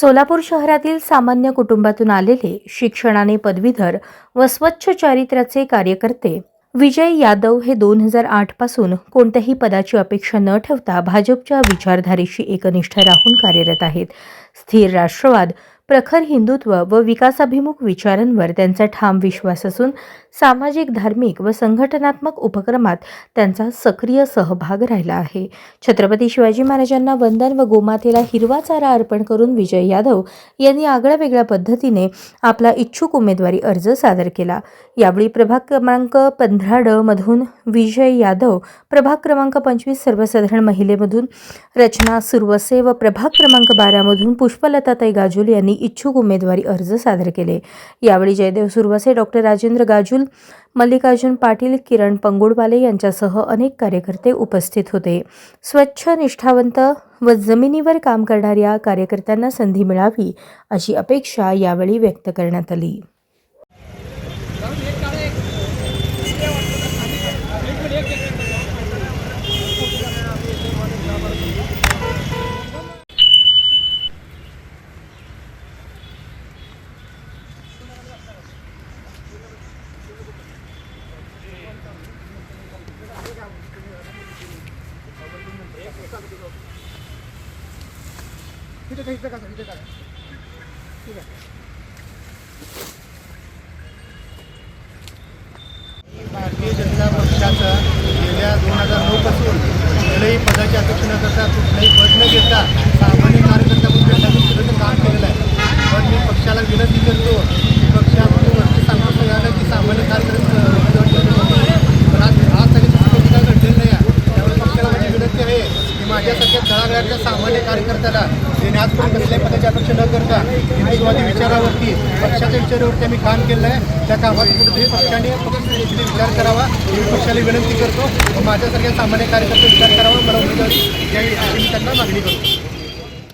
सोलापूर शहरातील सामान्य कुटुंबातून आलेले शिक्षणाने पदवीधर व स्वच्छ चारित्र्याचे कार्यकर्ते विजय यादव हे दोन हजार आठपासून कोणत्याही पदाची अपेक्षा न ठेवता भाजपच्या विचारधारेशी एकनिष्ठ राहून कार्यरत आहेत. स्थिर राष्ट्रवाद प्रखर हिंदुत्व व विकासाभिमुख विचारांवर त्यांचा ठाम विश्वास असून सामाजिक धार्मिक व संघटनात्मक उपक्रमात त्यांचा सक्रिय सहभाग राहिला आहे. छत्रपती शिवाजी महाराजांना वंदन व गोमातेला हिरवा चारा अर्पण करून विजय यादव यांनी आगळ्या वेगळ्या पद्धतीने आपला इच्छुक उमेदवारी अर्ज सादर केला. यावेळी प्रभाग क्रमांक पंधरा ड मधून विजय यादव प्रभाग क्रमांक पंचवीस सर्वसाधारण महिलेमधून रचना सुरवसे व प्रभाग क्रमांक बारामधून पुष्पलताताई गाजुल यांनी इच्छुक उमेदवारी अर्ज सादर केले. यावेळी जयदेव सुरवसे डॉक्टर राजेंद्र गाजुल मल्लिकार्जुन पाटील किरण पंगुडवाले यांच्यासह अनेक कार्यकर्ते उपस्थित होते. स्वच्छ निष्ठावंत व जमिनीवर काम करणाऱ्या कार्यकर्त्यांना संधी मिळावी अशी अपेक्षा यावेळी व्यक्त करण्यात आली. इथे का इथे का इथे का ठीक आहे. भारतीय जनता पक्षाचं गेल्या दोन हजार नऊ पासून कुठल्याही पदाची अपेक्षा न करता कुठलंही पद न घेता सामान्य कार्यकर्ता म्हणून काम केलेलं आहे पण मी पक्षाला विनंती करतो माझ्यासारख्या तळागाळातल्या सामान्य कार्यकर्त्याला त्यांनी आजपर्यंत कसल्याही पदाची अपेक्षा न करता हिंदुत्ववादी विचारावरती पक्षाच्या विचारावरती आम्ही काम केलं आहे. त्या कामात कुठेतरी पक्षाने पक्षाने विचार करावा. मी पक्षाला विनंती करतो. माझ्यासारख्या सामान्य कार्यकर्ते विचार करावा. मला उमेदवारी द्यावी अशी मी त्यांना मागणी करतो.